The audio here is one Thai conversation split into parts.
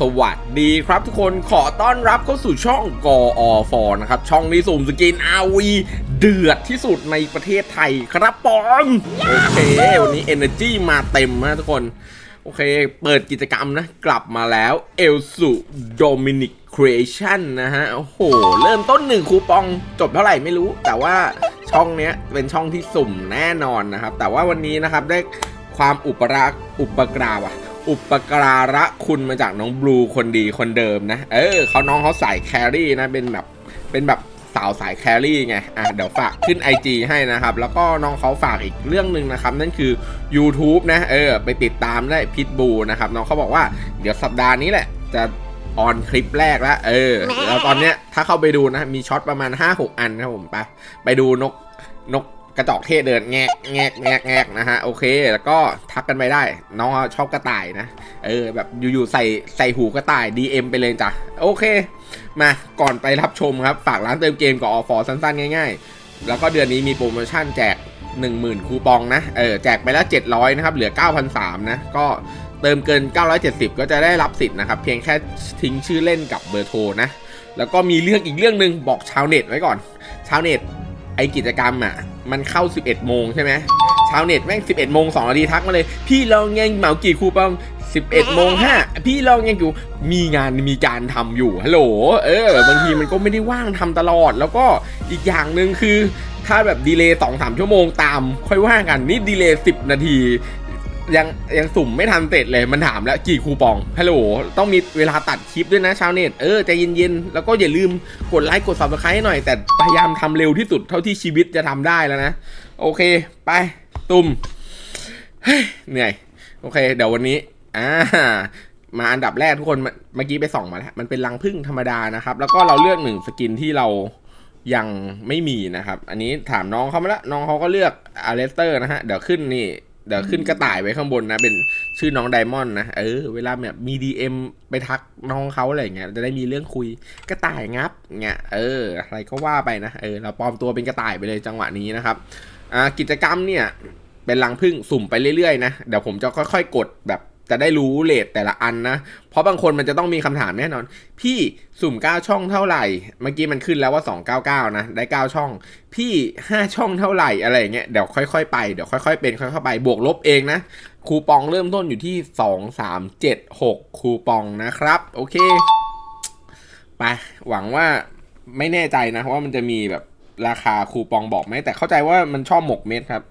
สวัสดีครับทุกคนขอต้อนรับเข้าสู่ช่องกออฟนะครับ ช่องนี้สุ่มสกินอาวีเดือดที่สุดในประเทศไทยครับปอนโอเค วันนี้ Energy มาเต็มนะทุกคน โอเค เปิดกิจกรรมนะ กลับมาแล้วเอลสุโดมินิกครีเอชั่นนะฮะ โอ้โห เริ่มต้นหนึ่งคูปองจบเท่าไหร่ไม่รู้ แต่ว่าช่องเนี้ยเป็นช่องที่สุ่มแน่นอนนะครับ แต่ว่าวันนี้นะครับได้ความอุปราอุปกราว่ะ อุปการะคุณมาจากน้องบลูคนดีคนเดิมนะ เออเขาน้องเขาสายแครี่นะ เป็นแบบ เป็นแบบสาวสายแครี่ไง อะ เดี๋ยวฝากขึ้น IG ให้นะครับ แล้วก็น้องเขาฝากอีกเรื่องหนึ่งนะครับ นั่นคือ YouTube นะ เออ ไปติดตามได้พิทบูนะครับ น้องเขาบอกว่า เดี๋ยวสัปดาห์นี้แหละ จะออนคลิปแรกแล้ว เออ แล้วตอนเนี้ยถ้าเข้าไปดูนะ มีช็อตประมาณ 5-6 อันนะครับผม ไป ไปดูนก นก กระจอกเทศเดินแงกแงกแงกแงกนะฮะโอเค แล้วก็ทักกันไปได้ น้องชอบกระต่ายนะ เออแบบอยู่ๆใส่ใส่หูกระต่าย DM ไปเลยจ้ะโอเค มาก่อนไปรับชมครับ ฝากร้านเติมเกมกับออฟอสั้นๆ ง่าย ๆ แล้วก็เดือนนี้มีโปรโมชั่นแจก 10,000 คูปองนะเออแจกไปแล้ว 700 นะครับ เหลือ9,300นะก็เติมเกิน 970 ก็จะได้รับสิทธิ์นะครับ เพียงแค่ทิ้งชื่อเล่นกับเบอร์โทรนะ แล้วก็มีเรื่องอีกเรื่องหนึ่งบอกชาวเน็ตไว้ก่อน ชาวเน็ตไอกิจกรรมอะ มันเข้า 11 โมงใช่ไหมชาวเน็ตแม่ง 11 โมง2นาทีทักมาเลย พี่ลองยังเหมากี่คูปอง 11 โมง 5 พี่ลองยังอยู่ มีงานมีการทำอยู่ ฮัลโหล เออ บางทีมันก็ไม่ได้ว่างทำตลอด แล้วก็อีกอย่างหนึ่งคือ ถ้าแบบดีเลย์2 3ชั่วโมงตาม ค่อยว่ากัน นี่ดีเลย์10นาที ยังยังสุ่มไม่ทันเสร็จเลยมันถามแล้วกี่คูปองฮัลโหลต้องมีเวลาตัดคลิปด้วยนะชาวเน็ตเออใจเย็นๆ แล้วก็อย่าลืมกดไลค์กด subscribe ให้หน่อย แต่พยายามทำเร็วที่สุดเท่าที่ชีวิตจะทำได้แล้วนะ โอเค ไป ตุ่มเฮ้ยเหนื่อย โอเค เดี๋ยววันนี้ อ่า มาอันดับแรกทุกคนเมื่อเมื่อกี้ไปส่องมาแล้วมันเป็นรังพึ่งธรรมดานะครับ แล้วก็เราเลือกหนึ่งสกินที่เรายังไม่มีนะครับ อันนี้ถามน้องเขามาแล้วน้องเขาก็เลือกอาเลสเตอร์นะฮะ เดี๋ยวขึ้นนี่ เดี๋ยวขึ้นกระต่ายไว้ข้างบนนะ เป็นชื่อน้องไดมอนด์นะ เออ เวลาแบบมี DM ไปทักน้องเขาอะไรอย่างเงี้ย จะได้มีเรื่องคุยกระต่ายงับเงี้ย เออ อะไรก็ว่าไปนะ เออ เราปลอมตัวเป็นกระต่ายไปเลยจังหวะนี้นะครับ อ่า กิจกรรมเนี่ย เป็นรังพึ่งสุ่มไปเรื่อยๆนะ เดี๋ยวผมจะค่อยๆ กดแบบ จะได้รู้เลทแต่ละอันนะ เพราะบางคนมันจะต้องมีคำถามแน่นอน พี่สุ่ม 9 ช่องเท่าไหร่ เมื่อกี้มันขึ้นแล้วว่า 299 นะ ได้ 9 ช่อง พี่ 5 ช่องเท่าไหร่อะไรเงี้ย เดี๋ยวค่อยๆไป เดี๋ยวค่อยๆเป็นค่อยๆไป บวกลบเองนะ คูปองเริ่มต้นอยู่ที่ 2 3 7 6 คูปองนะครับ โอเค ไป หวังว่าไม่แน่ใจนะว่ามันจะมีแบบราคาคูปองบอกไหม แต่เข้าใจว่ามันชอบหมกเม็ดครับ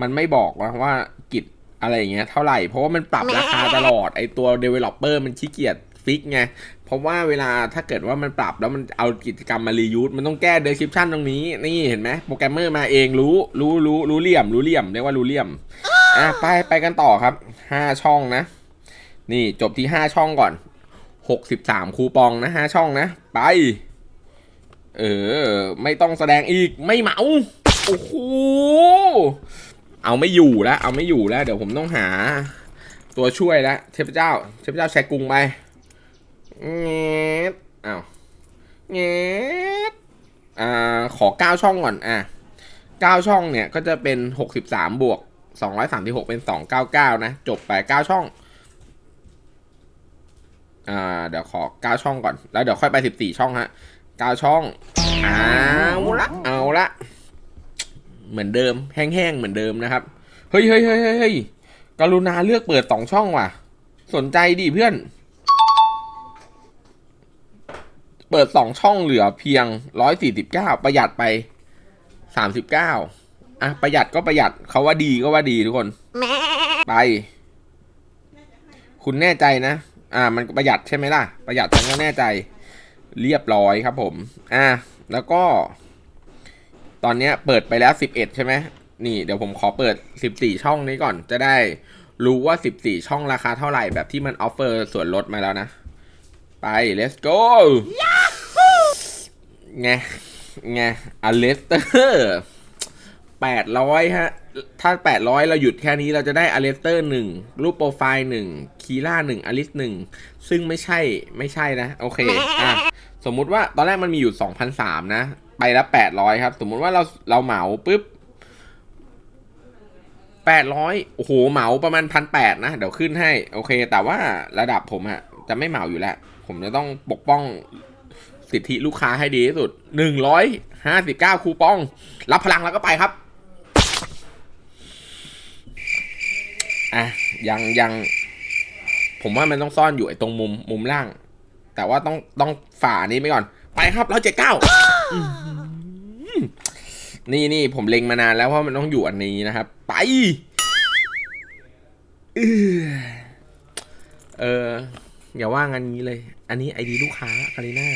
มันไม่บอกนะว่ากิจ อะไรอย่างเงี้ยเท่าไหร่ เพราะว่ามันปรับราคาตลอดไอตัว developer มันขี้เกียจฟิกไง เพราะว่าเวลาถ้าเกิดว่ามันปรับแล้วมันเอากิจกรรมมารียูสมันต้องแก้ description ตรงนี้ นี่เห็นไหมโปรแกรมเมอร์มาเองรู้รู้รู้รู้เหลี่ยม รู้เหลี่ยมเรียกว่ารู้เหลี่ยมอะไปไปกันต่อครับห้าช่องนะ นี่จบที่ห้าช่องก่อนหกสิบสามคูปองนะห้าช่องนะ ไป เออ ไม่ต้องแสดงอีกไม่เหมาโอ้โห เอาไม่อยู่แล้ว เอาไม่อยู่แล้ว เดี๋ยวผมต้องหา ตัวช่วยแล้วเทพเจ้า เทพเจ้าแชกรุงไปเงี้ยอ้าวเงี้ยอ่าขอเก้าช่องก่อนอะเก้าช่องเนี่ยก็จะเป็นหกสิบสามบวกสองร้อยสามสิบหกเป็นสองเก้าเก้านะ จบไปเก้าช่องอ่าเดี๋ยวขอเก้าช่องก่อน แล้วเดี๋ยวค่อยไปสิบสี่ช่องฮะเก้าช่อง เอาละเอาละ เหมือนเดิม แห้งๆเหมือนเดิมนะครับ เฮ้ยเฮ้ยเฮ้ยเฮ้ยกรุณาเลือกเปิดสองช่องว่ะ สนใจดิเพื่อน เปิดสองช่องเหลือเพียงร้อยสี่สิบเก้าประหยัดไปสามสิบเก้าอะประหยัดก็ประหยัดเขาว่าดีก็ว่าดีทุกคนไป คุณแน่ใจนะ อ่า มันประหยัดใช่ไหมล่ะ ประหยัดฉันก็แน่ใจ เรียบร้อยครับผม อะแล้วก็ ตอนเนี้ยเปิดไปแล้ว 11 ใช่ไหมนี่เดี๋ยวผมขอเปิด 14 ช่องนี้ก่อน จะได้รู้ว่า 14 ช่องราคาเท่าไหร่แบบที่มันออฟเฟอร์ส่วนลดมาแล้วนะ ไป let's go ไงไงอเลสเตอร์800ฮะ ถ้า800เราหยุดแค่นี้เราจะได้อเลสเตอร์หนึ่งรูปโปรไฟล์หนึ่งคีล่าหนึ่งอลิสหนึ่งซึ่งไม่ใช่ไม่ใช่นะ โอเค อะ สมมุติว่าตอนแรกมันมีอยู่2,003นะ ไปแล้ว800ครับ สมมุติว่าเราเราเหมาปุ๊บ800โอ้โหเหมาประมาณ1,800นะ เดี๋ยวขึ้นให้ โอเค แต่ว่าระดับผมอะจะไม่เหมาอยู่แล้ว ผมจะต้องปกป้องสิทธิลูกค้าให้ดีที่สุดหนึ่งร้อยห้าสิบเก้าคูปอง รับพลังแล้วก็ไปครับอะยังยัง ผมว่ามันต้องซ่อนอยู่ไอ้ตรงมุมมุมล่าง แต่ว่าต้องต้องฝ่านี้ไปก่อน ไปครับร้อยเจ็ดเก้า นี่นี่ผมเล็งมานานแล้วว่ามันต้องอยู่อันนี้นะครับ ไป เอออย่าว่างันนี้เลย อันนี้ไอดีลูกค้าคาริน่า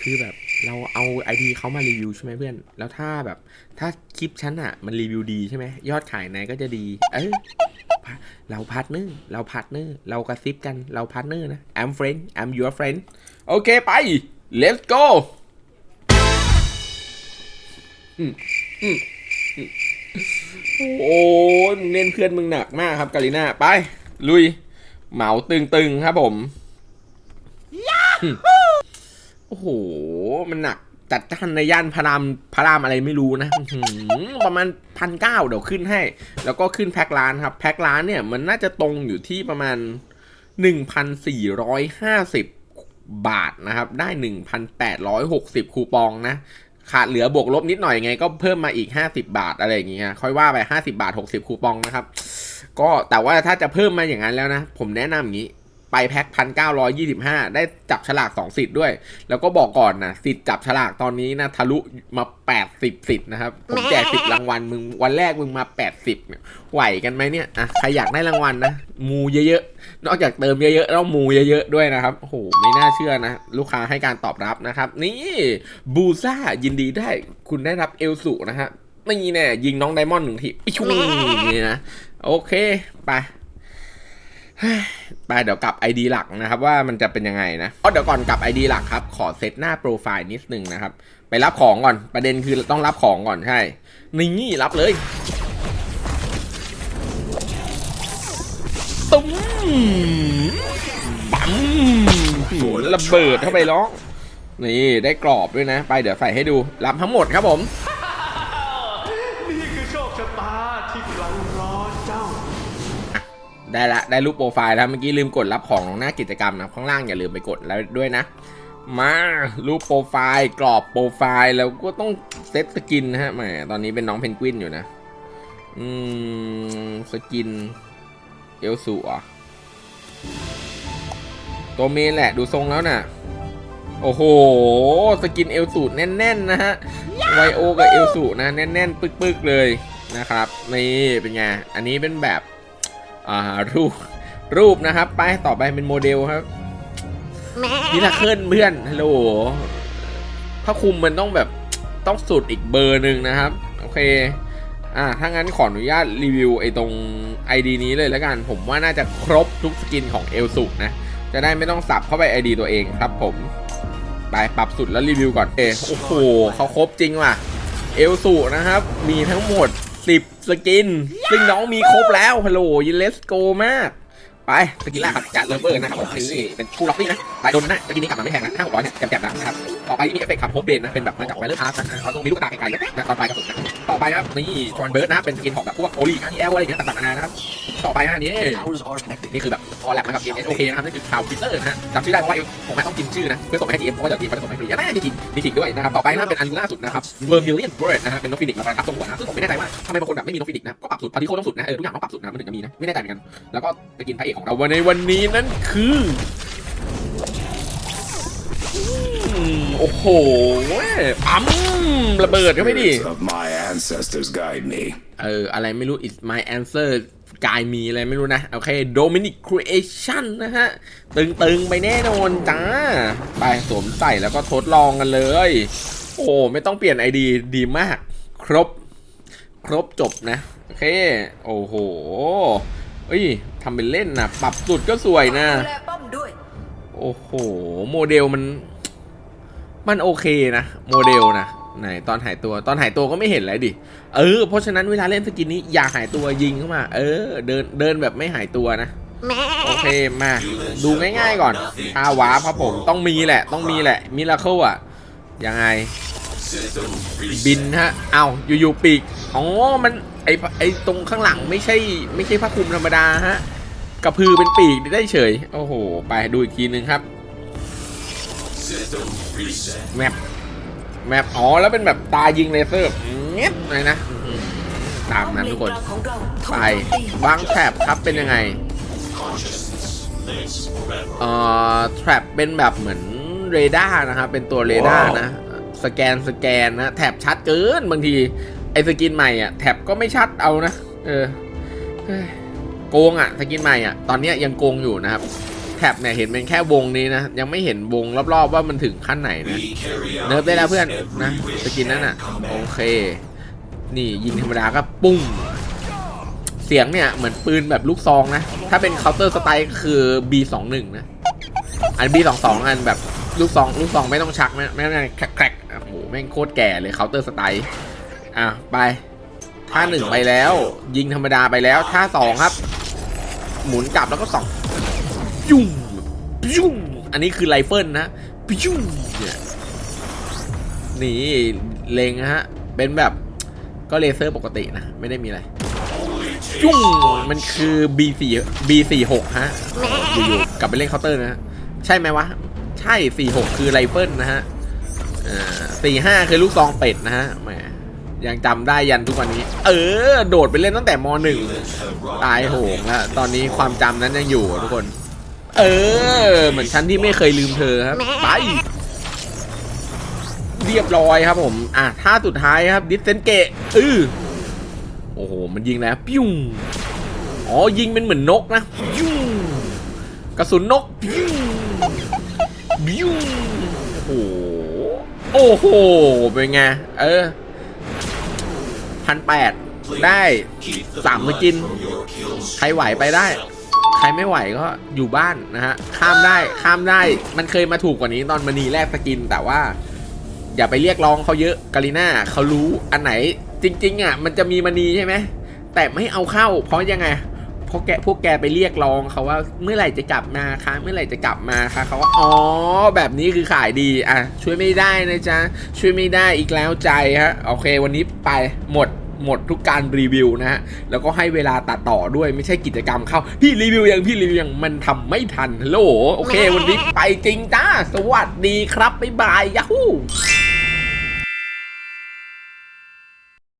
คือแบบเราเอาไอดีเขามารีวิวใช่ไหมเพื่อน แล้วถ้าแบบ ถ้าคลิปฉันอะมันรีวิวดีใช่ไหมยอดขายไหนก็จะดี เออเราพาร์ทเนอร์เราพาร์ทเนอร์เรากระซิบกันเราพาร์ทเนอร์นะ I'm friend I'm your friend โอเคไป let's go โอ้ยมึงเล่นเพื่อนมึงหนักมากครับกาลิน่าไป ลุย เหมาตึงๆครับผมโอ้โห มันหนักจัดจ้านในย่านพระรามพระรามอะไรไม่รู้นะประมาณพันเก้าเดี๋ยวขึ้นให้ แล้วก็ขึ้นแพ็คร้านครับ แพ็คร้านเนี่ยมันน่าจะตรงอยู่ที่ประมาณ 1,450 บาทนะครับ ได้ 1,860 คูปองนะ ขาดเหลือบวกลบนิดหน่อยไงก็เพิ่มมาอีก 50 บาทอะไรอย่างเงี้ยค่อยว่าไป 50 บาท 60 คูปองนะครับ ก็แต่ว่าถ้าจะเพิ่มมาอย่างนั้นแล้วนะ ผมแนะนำอย่างนี้ ไปแพ็คพันเก้าร้อยยี่สิบห้าได้จับฉลากสองสิทธิ์ด้วย แล้วก็บอกก่อนนะสิทธิ์จับฉลากตอนนี้นะทะลุมาแปดสิบสิทธิ์นะครับ ผมแจกสิบรางวัลมึงวันแรกมึงมาแปดสิบเนี่ยไหวกันไหมเนี่ยอะใครอยากได้รางวัลนะมูเยอะๆนอกจากเติมเยอะๆต้องมูเยอะๆด้วยนะครับโอ้โหไม่น่าเชื่อนะ ลูกค้าให้การตอบรับนะครับ นี่บูซ่ายินดีได้คุณได้รับเอลสุนะฮะนี่แน่ยิงน้องไดมอนด์หนึ่งทีอิชุ่งนี่นะโอเค ไป ไปเดี๋ยวกลับ ID หลักนะครับว่ามันจะเป็นยังไงนะอ๋อเดี๋ยวก่อนกลับ ID หลักครับขอเซตหน้าโปรไฟล์นิดนึงนะครับ ไปรับของก่อนประเด็นคือต้องรับของก่อนใช่ นี่รับเลยตุ้มปั๊มระเบิดเข้าไปล้องนี่ได้กรอบด้วยนะ ไปเดี๋ยวใส่ให้ดูรับทั้งหมดครับผม ได้ละได้รูปโปรไฟล์แล้วเมื่อกี้ลืมกดรับของหน้ากิจกรรมนะข้างล่างอย่าลืมไปกดแล้วด้วยนะ มารูปโปรไฟล์กรอบโปรไฟล์แล้วก็ต้องเซตสกินนะฮะแหมตอนนี้เป็นน้องเพนกวินอยู่นะอืมสกินเอลสูอะตัวเมนแหละดูทรงแล้วน่ะ โอ้โห สกินเอลสูแน่นๆนะฮะไวโอกับเอลสูนะ แน่นๆ ปึกๆเลยนะครับ นี่เป็นไง อันนี้เป็นแบบ อ่ารูปรูปนะครับ ไปต่อไปเป็นโมเดลครับนี่ละเคลื่อนเพื่อนฮัลโหลถ้าคุมมันต้องแบบต้องสุดอีกเบอร์หนึ่งนะครับ โอเค อ่าถ้างั้นขออนุญาตรีวิวไอ้ตรง ID นี้เลยแล้วกัน ผมว่าน่าจะครบทุกสกินของเอลสุนะ จะได้ไม่ต้องสับเข้าไป ID ตัวเองครับผม ไปปรับสุดแล้วรีวิวก่อน เอโอ้โหเขาครบจริงว่ะ เอลสูนะครับ มีทั้งหมด 10 สกิน ซึ่งน้องมีครบแล้วฮัลโหลยินเลสโกมาก ไปสกินแรกครับจัดเลเวอร์นะครับผมนี่เป็นคู่ล็อกนี่นะลายโดนนะสกินนี้กลับมาไม่แพงนะห้าหกร้อยเนี่ยแจมๆนะครับต่อไปมีเอฟเฟกต์ขับโฮปเดนนะเป็นแบบมาจากไวเลอร์พาร์นะเขาต้องมีลูกตาไกลๆนะตอนปลายกระสุนนะต่อไปนะครับนี่ทรอนเบิร์ดนะเป็นสกินของแบบพวกโอลีอันนี้แอลอะไรอย่างเงี้ยต่างๆนานานะครับ ต่อไปนะอันนี้ Powers are connected. นี่คือแบบคอแลบนะครับ GMS โอเคนะครับนี่คือข่าวฟิเตอร์นะฮะจำชื่อได้เพราะว่าผมไม่ต้องกินชื่อนะเพื่อส่งไปให้ GM เพราะว่าเดี๋ยว GM เขาจะส่งให้ฟรีนะมีกินมีขิงด้วยนะครับต่อไปนะเป็นอันล่าสุดนะครับ Vermilion Bird นะฮะเป็นนกฟินิกส์มาประทับตรงหัวนะซึ่งผมไม่แน่ใจว่าทำไมบางคนแบบไม่มีนกฟินิกส์นะก็ปรับสุดพาร์ติโคต้องสุดนะเออทุกอย่างต้องปรับสุดนะมันถึงจะมีนะไม่แน่ใจเหมือนกันแล้วก็ไปกินพระเอกของเราวันในวันนี้นั่นคือ โอ้โหปั๊มระเบิดเข้าไปดิ Spirits of my ancestors guide me. เออ อะไรไม่รู้ it's my answer กายมีอะไรไม่รู้นะ โอเค Dominic Creation นะฮะ ตึงๆ ไปแน่นอนจ้า ไปสวมใส่แล้วก็ทดลองกันเลย โอ้ไม่ต้องเปลี่ยน ID ดีมาก ครบ ครบจบนะ โอเค โอ้โหเอ้ยทำเป็นเล่นนะ ปรับสุดก็สวยนะดูแลป้อมด้วยโอ้โห โมเดลมัน มันโอเคนะโมเดลนะไหนตอนหายตัวตอนหายตัวก็ไม่เห็นอะไรดิเออเพราะฉะนั้นเวลาเล่นสกินนี้อย่าหายตัวยิงเข้ามา เออ เดินเดินแบบไม่หายตัวนะโอเคมา ดูง่ายๆก่อนทาวาครับผมต้องมีแหละ ต้องมีแหละมิราเคิลอะยังไง บินฮะเอาอยู่ๆปีกอ๋อมันไอไอตรงข้างหลังไม่ใช่ไม่ใช่ผ้าคลุมธรรมดาฮะกระพือเป็นปีกได้เฉย โอ้โห ไปดูอีกทีนึงครับ แมปแมปอ๋อแล้วเป็นแบบตายิงเลเซอร์เงี้ยเลยนะอื้อหือตามนั้นทุกคน ไปวางแทรปครับเป็นยังไงเอ่อแทรปเป็นแบบเหมือนเรดาร์นะครับ เป็นตัวเรดาร์นะ สแกนสแกนนะ แถบชัดเกินบางที ไอ้สกินใหม่อะแถบก็ไม่ชัดเอานะ เออเฮ้ยโกงอะ สกินใหม่อะ ตอนเนี้ยยังโกงอยู่นะครับ แถบเนี่ยเห็นเป็นแค่วงนี้นะ ยังไม่เห็นวงรอบๆว่ามันถึงขั้นไหนนะ เนิร์ฟได้แล้วเพื่อนนะสกินนั้นอะ โอเค นี่ยิงธรรมดาก็ปุ้ง เสียงเนี่ยเหมือนปืนแบบลูกซองนะ ถ้าเป็นเคาน์เตอร์สไตล์ก็คือ B21 นะ อัน B22 อันแบบลูกซองลูกซองไม่ต้องชักไม่ไม่ไม่แครกแครกโอ้โหแม่งโคตรแก่เลยเคาน์เตอร์สไตล์อะไปท่าหนึ่งไปแล้ว ยิงธรรมดาไปแล้วท่าสองครับ หมุนกลับแล้วก็สอง ยุ่งยุ่งอันนี้คือไรเฟิลนะยุ่งเนี่ยนี่เลงฮะ เป็นแบบก็เลเซอร์ปกตินะ ไม่ได้มีอะไรยุ่งมันคือ B4 B46 ฮะอยู่ๆกลับไปเล่นเคาน์เตอร์นะใช่ไหมวะ ใช่ 46 คือไรเฟิลนะฮะอ่า45คือลูกซองเป็ดนะฮะแหมยังจำได้ยันทุกวันนี้ เออ โดดไปเล่นตั้งแต่ม .1 ตายโหงแล้วตอนนี้ความจำนั้นยังอยู่ทุกคน เออ เหมือนฉันที่ไม่เคยลืมเธอครับ ไป เรียบร้อยครับผม อะท่าสุดท้ายครับ ดิสเซนเกะอือโอ้โห มันยิงแล้วปิ้วอ๋อ ยิงเป็นเหมือนนกนะปิ้วกระสุนนกปิ้วปิ้วโอ้โห โอ้โห เป็นไง เออพันแปดได้สามมากิน ใครไหวไปได้ ใครไม่ไหวก็อยู่บ้านนะฮะ ข้ามได้ข้ามได้มันเคยมาถูกกว่านี้ตอนมณีแลกสกิน แต่ว่า อย่าไปเรียกร้องเขาเยอะกาลิน่าเขารู้อันไหน จริง ๆ อะ มันจะมีมณีใช่ไหมแต่ไม่เอาเข้า เพราะยังไงเพราะแกพวกแกไปเรียกร้องเขาว่าเมื่อไหร่จะกลับมาคะเมื่อไหร่จะกลับมาคะเขาว่าอ๋อแบบนี้คือขายดีอะช่วยไม่ได้นะจ๊ะช่วยไม่ได้อีกแล้วใจฮะโอเค วันนี้ไปหมด หมดทุกการรีวิวนะฮะแล้วก็ให้เวลาตัดต่อด้วยไม่ใช่กิจกรรมเข้า พี่รีวิวยังพี่รีวิวยังมันทำไม่ทันฮัลโหลโอเค วันนี้ไปจริงจ้าสวัสดีครับบ๊ายบายยาฮู